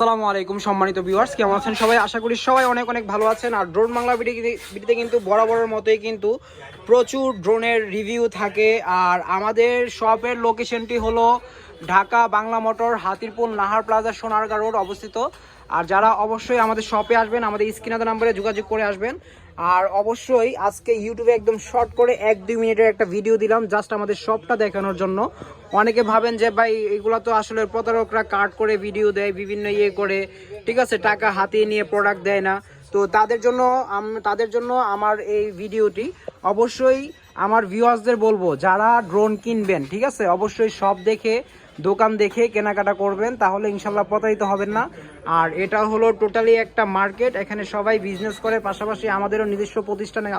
আসসালামু আলাইকুম সম্মানিত ভিউয়ার্স কেমন আছেন সবাই? আশা করি সবাই অনেক অনেক ভালো আছেন। আর ড্রোন বাংলা ভিডিওতে কিন্তু বরাবরের মতোই কিন্তু প্রচুর ড্রোনের রিভিউ থাকে। আর আমাদের শপের লোকেশনটি হলো Dhaka Bangla Motor Hatirpur Nahar Plaza, Sonargaon Road অবস্থিত। আর যারা অবশ্যই আমাদের শপে আসবেন, আমাদের স্ক্রিনাতে নাম্বারে যোগাযোগ করে আসবেন। আর অবশ্যই আজকে ইউটিউবে একদম শর্ট করে এক, দুই মিনিটের একটা ভিডিও দিলাম জাস্ট আমাদের শপটা দেখানোর জন্য। অনেকে ভাবেন যে, ভাই, এগুলো তো আসলে প্রতারকরা কাট করে ভিডিও দেয়, বিভিন্ন ইয়ে করে। ঠিক আছে, টাকা হাতিয়ে নিয়ে প্রোডাক্ট দেয় না। তো তাদের জন্য তাদের জন্য আমার এই ভিডিওটি অবশ্যই আমার ভিউয়ার্সদের বলব, যারা ড্রোন কিনবেন, ঠিক আছে? অবশ্যই সব দেখে, দোকান দেখে কেনাকাটা করবেন, তাহলে ইনশাল্লাহ প্রতারিত হবেন না। আর এটা হলো টোটালি একটা মার্কেট এখানে সবাই বিজনেস করে, পাশাপাশি আমাদেরও নিজস্ব প্রতিষ্ঠানে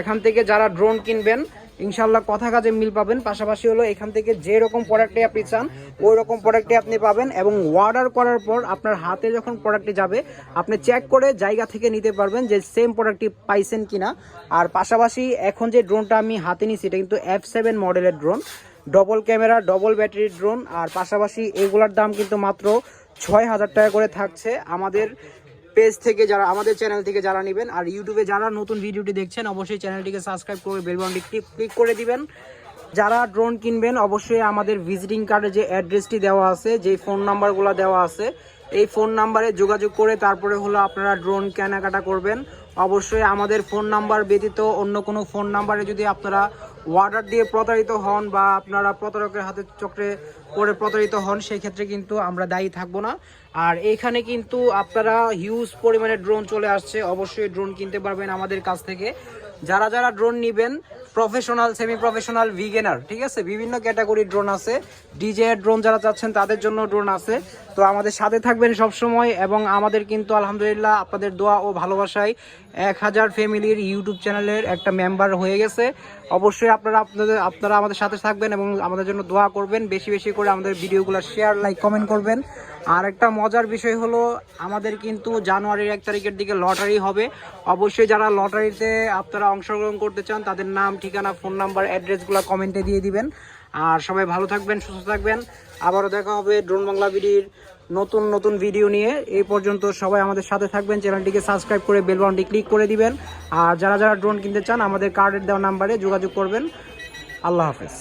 এখান থেকে যারা ড্রোন কিনবেন ইনশাল্লাহ কথা কাজে মিল পাবেন। পাশাপাশি হলো এখান থেকে যে রকম প্রোডাক্টে আপনি চান ওই রকম প্রোডাক্টে আপনি পাবেন এবং অর্ডার করার পর আপনার হাতে যখন প্রোডাক্টটি যাবে, আপনি চেক করে জায়গা থেকে নিতে পারবেন যে সেম প্রোডাক্টটি পাইছেন কিনা। আর পাশাপাশি এখন যে ড্রোনটা আমি হাতে নিছি, এটা কিন্তু এফ সেভেন মডেলের ড্রোন ডবল ক্যামেরা ডবল ব্যাটারির ড্রোন আর পাশাপাশি এগুলার দাম কিন্তু মাত্র ছয় হাজার টাকা করে থাকছে। আমাদের পেজ থেকে যারা, আমাদের চ্যানেল থেকে যারা নেবেন আর ইউটিউবে যারা নতুন ভিডিওটি দেখছেন, অবশ্যই চ্যানেলটিকে সাবস্ক্রাইব করে বেল বাটনটি ক্লিক ক্লিক করে দিবেন। যারা ড্রোন কিনবেন, অবশ্যই আমাদের ভিজিটিং কার্ডে যে অ্যাড্রেসটি দেওয়া আছে যে ফোন নাম্বারগুলো দেওয়া আছে, এই ফোন নাম্বারে যোগাযোগ করে তারপরে হলো আপনারা ড্রোন কেনাকাটা করবেন। অবশ্যই আমাদের ফোন নাম্বার ব্যতীত অন্য কোনো ফোন নাম্বারে যদি আপনারা অর্ডার দিয়ে প্রতারিত হন বা আপনারা প্রতারকের হাতে চক্রে পড়ে প্রতারিত হন, সেই ক্ষেত্রে কিন্তু আমরা দায়ী থাকব না। আর এখানে কিন্তু আপনারা হিউজ পরিমাণে ড্রোন চলে আসছে, অবশ্যই ড্রোন কিনতে পারবেন আমাদের কাছ থেকে। যারা যারা ড্রোন নেবেন প্রফেশনাল সেমি প্রফেশনাল ভিগেনার ঠিক আছে? বিভিন্ন ক্যাটাগরির ড্রোন আছে। ডিজে ড্রোন যারা চাচ্ছেন, তাদের জন্য ড্রোন আছে। তো আমাদের সাথে থাকবেন সব সময় এবং আমাদের কিন্তু আলহামদুলিল্লাহ আপনাদের দোয়া ও ভালোবাসায় এক হাজার ফ্যামিলির ইউটিউব চ্যানেলের একটা মেম্বার হয়ে গেছে। অবশ্যই আপনারা আপনাদের, আপনারা আমাদের সাথে থাকবেন এবং আমাদের জন্য দোয়া করবেন, বেশি বেশি করে আমাদের ভিডিওগুলো শেয়ার লাইক কমেন্ট করবেন। আর একটা মজার বিষয় হলো, আমাদের কিন্তু জানুয়ারির এক তারিখের দিকে লটারি হবে। অবশ্যই যারা লটারিতে আপনারা অংশগ্রহণ করতে চান, তাদের নাম, ঠিকানা ফোন নাম্বার অ্যাড্রেসগুলো কমেন্টে দিয়ে দিবেন। আর সবাই ভালো থাকবেন, সুস্থ থাকবেন। আবারও দেখা হবে ড্রোন বাংলা ভিডির নতুন নতুন ভিডিও নিয়ে। এই পর্যন্ত সবাই আমাদের সাথে থাকবেন, চ্যানেলটিকে সাবস্ক্রাইব করে বেল বাটনটি ক্লিক করে দিবেন। আর যারা যারা ড্রোন কিনতে চান, আমাদের কার্ডের দেওয়া নাম্বারে যোগাযোগ করবেন। আল্লাহ হাফেজ।